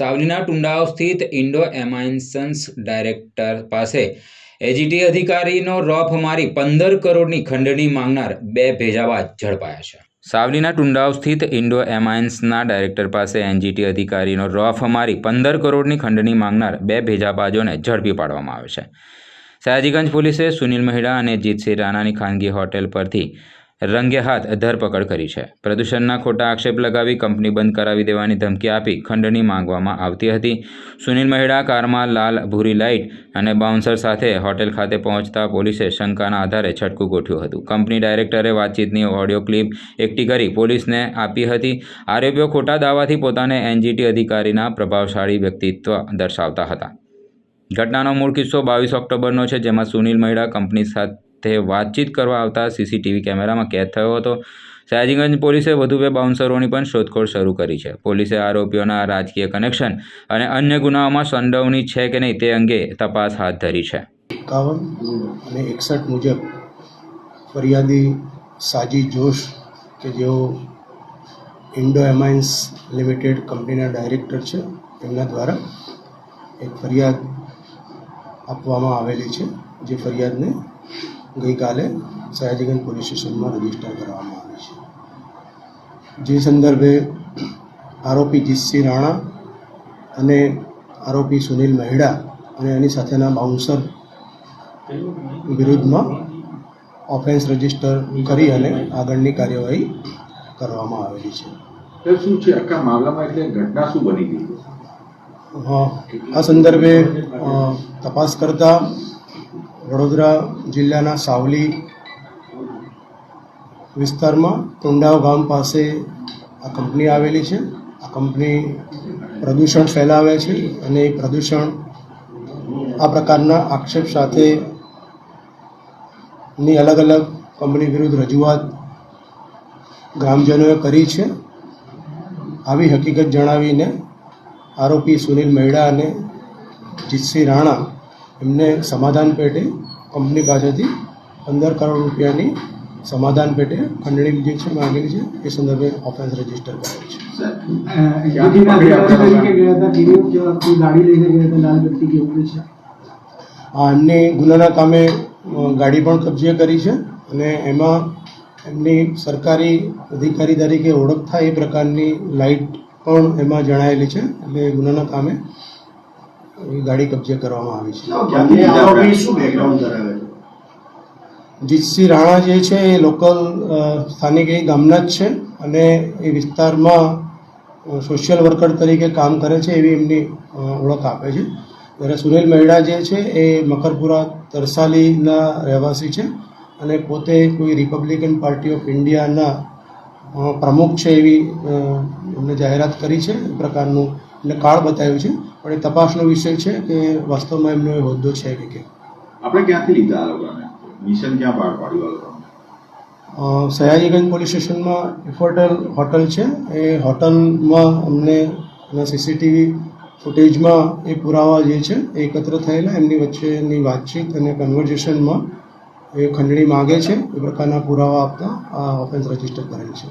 સાવલીના ટુંડાવ સ્થિત Indo એમાઇન્સન્સ director પાસે એજીટી અધિકારીનો રોફ મારી પંદર કરોડની ખંડણી માંગનાર બે ભેજાબાજ ઝડપાયા છે. સાવલીના ટુંડાવ સ્થિત ઇન્ડો એમાઇન્સના ડાયરેક્ટર પાસે એનજીટી અધિકારીનો રોફ મારી પંદર કરોડની ખંડણી માંગનાર બે ભેજાબાજોને ઝડપી પાડવામાં આવે છે. સયાજીગંજ પોલીસે સુનિલ મહેડા અને જીતસિંહ રાણાની ખાનગી હોટેલ પરથી રંગે હાથ ધરપકડ કરી છે. પ્રદૂષણના ખોટા આક્ષેપ લગાવી કંપની બંધ કરાવી દેવાની ધમકી આપી ખંડણી માંગવામાં આવતી હતી. સુનિલ મહેડા, કારમાં લાલ ભૂરી લાઇટ અને બાઉન્સર સાથે હોટેલ ખાતે પહોંચતા પોલીસે શંકાના આધારે છટકું ગોઠવ્યું હતું. કંપની ડાયરેક્ટરે વાતચીતની ઓડિયો ક્લિપ એકઠી કરી પોલીસને આપી હતી. આરોપીઓ ખોટા દાવાથી પોતાને એનજીટી અધિકારીના પ્રભાવશાળી વ્યક્તિત્વ દર્શાવતા હતા. ઘટનાનો મૂળ કિસ્સો બાવીસ ઓક્ટોબરનો છે, જેમાં સુનિલ મહેડા કંપની સાથે વાતચીત કરવા આવતા સીસીટીવી કેમેરામાં કેદ થયો હતો. સયાજીગંજ પોલીસે વધુ બે બાઉન્સરોની પણ શોધખોળ શરૂ કરી છે. પોલીસે આરોપીઓના રાજકીય કનેક્શન અને અન્ય ગુનાઓમાં સંડોવણી છે કે નહીં તે અંગે તપાસ હાથ ધરી છે. એકાવન અને એકસઠ મુજબ ફરિયાદી સાજી જોશ કે જેઓ ઇન્ડો એમાઇન્સ લિમિટેડ કંપનીના ડાયરેક્ટર છે, તેમના દ્વારા એક ફરિયાદ આપવામાં આવેલી છે, જે ફરિયાદને ગઈકાલે સયાજીગંજ પોલીસ સ્ટેશનમાં રજિસ્ટર કરવામાં આવી છે. જે સંદર્ભે આરોપી જીતસિંહ રાણા અને આરોપી સુનિલ મહેડા અને એની સાથેના બાઉન્સર વિરુદ્ધમાં ઓફેન્સ રજિસ્ટર કરી અને આગળની કાર્યવાહી કરવામાં આવેલી છે. શું છે? આખા મામલામાં એટલે ઘટના શું બની ગઈ? હા, આ સંદર્ભે તપાસ કરતા વડોદરા જિલ્લાના સાવલી વિસ્તારમાં ટુંડાવ ગામ પાસે આ કંપની આવેલી છે. આ કંપની પ્રદૂષણ ફેલાવે છે અને એ પ્રદૂષણ આ પ્રકારના આક્ષેપ સાથે ની અલગ અલગ કંપની વિરુદ્ધ રજૂઆત ગ્રામજનોએ કરી છે. આવી હકીકત જણાવીને આરોપી સુનિલ મહેડા અને જીતસિંહ રાણા એમને સમાધાન પેટે કંપની પાસેથી પંદર કરોડ રૂપિયાની સમાધાન પેટે ખંડણી જે છે માંગેલી છે એ સંદર્ભે ઓફેન્સ રજિસ્ટર કરેલ છે. હા એમને ગુનાના કામે ગાડી પણ કબજે કરી છે અને એમાં એમની સરકારી અધિકારી તરીકે ઓળખ થાય એ પ્રકારની લાઇટ પણ એમાં જણાયેલી છે. એટલે ગુનાના કામે ગાડી કબજે કરવામાં આવી છે. શું બેકગ્રાઉન્ડ ધરાવે છે? જીતસિંહ રાણા જે છે એ લોકલ સ્થાનિક એ ગામના જ છે અને એ વિસ્તારમાં સોશિયલ વર્કર તરીકે કામ કરે છે એવી એમની ઓળખ આપે છે. જ્યારે સુનિલ મહેડા જે છે એ મકરપુરા તરસાલીના રહેવાસી છે અને પોતે કોઈ રિપબ્લિકન પાર્ટી ઓફ ઇન્ડિયાના પ્રમુખ છે એવી એમને જાહેરાત કરી છે એ પ્રકારનું એમને કાર્ડ બતાવ્યું છે. પણ એ તપાસનો વિષય છે કે વાસ્તવમાં એમનો એ હોદ્દો છે કે કેમ. આપણે ક્યાંથી લીધા આ લોકોને? મિશન ક્યાં પાર પાડ્યું સયાજીગંજ પોલીસ સ્ટેશનમાં ઇફોટેલ હોટલ છે. એ હોટલમાં અમને સીસીટીવી ફૂટેજમાં એ પુરાવા જે છે એ એકત્ર થયેલા. એમની વચ્ચેની વાતચીત અને કન્વર્ઝેશનમાં એ ખંડણી માગે છે. એ પ્રકારના પુરાવા આપતા આ ઓફેન્સ રજિસ્ટર કરેલ છે.